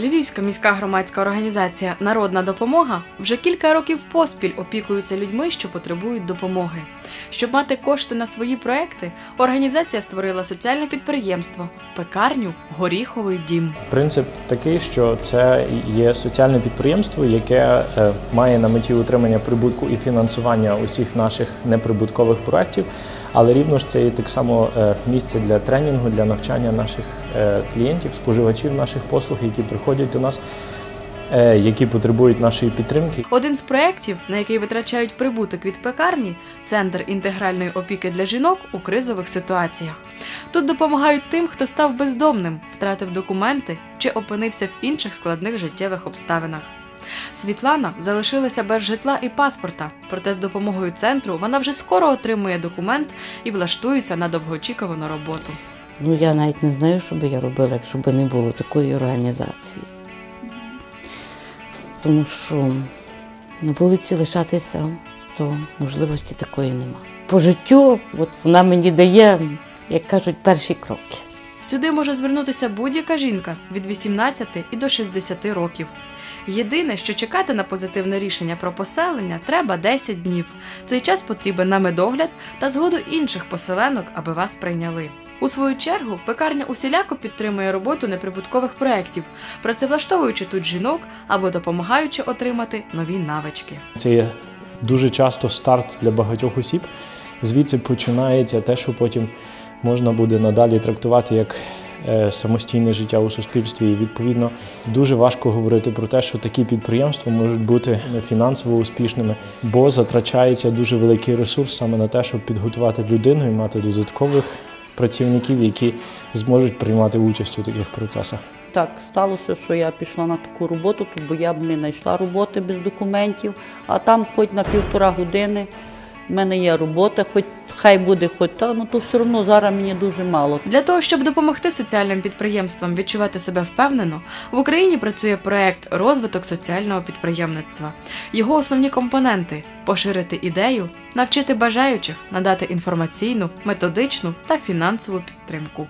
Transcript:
Львівська міська громадська організація Народна допомога вже кілька років поспіль опікується людьми, що потребують допомоги. Щоб мати кошти на свої проекти, організація створила соціальне підприємство пекарню Горіховий дім. Принцип такий, що це є соціальне підприємство, яке е, має на меті утримання прибутку і фінансування усіх наших неприбуткових проєктів, але рівно ж це є так само е, місце для тренінгу, для навчання наших е, клієнтів, споживачів наших послуг, які приходять до нас, е, які потребують нашої підтримки. Один з проєктів, на який витрачають прибуток від пекарні, центр інтегральної опіки для жінок у кризових ситуаціях. Тут допомагають тим, хто став бездомним, втратив документи чи опинився в інших складних життєвих обставинах. Світлана залишилася без житла і паспорта, проте з допомогою центру вона вже скоро отримує документ і влаштується на довгоочікувану роботу. Ну я навіть не знаю, що би я робила, якщо б не було такої організації. Тому що на вулиці лишатися, то можливості такої нема. По життю, от вона мені дає, як кажуть, перші кроки. Сюди може звернутися будь-яка жінка від 18 і до 60 років. Єдине, що чекати на позитивне рішення про поселення треба 10 днів. Цей час потрібен на медогляд та згоду інших поселенок, аби вас прийняли. У свою чергу пекарня усіляко підтримує роботу неприбуткових проєктів, працевлаштовуючи тут жінок або допомагаючи отримати нові навички. Це є дуже часто старт для багатьох осіб. Звідси починається те, що потім можна буде надалі трактувати як самостійне життя у суспільстві. І відповідно дуже важко говорити про те, що такі підприємства можуть бути фінансово успішними, бо затрачається дуже великий ресурс саме на те, щоб підготувати людину і мати додаткових працівників, які зможуть приймати участь у таких процесах. Так сталося, що я пішла на таку роботу, бо я б не знайшла роботи без документів, а там хоч на півтора години в мене є робота, хоч хай буде хоч та, ну то все одно зараз мені дуже мало. Для того, щоб допомогти соціальним підприємствам відчувати себе впевнено, в Україні працює проект розвиток соціального підприємництва. Його основні компоненти поширити ідею, навчити бажаючих, надати інформаційну, методичну та фінансову підтримку.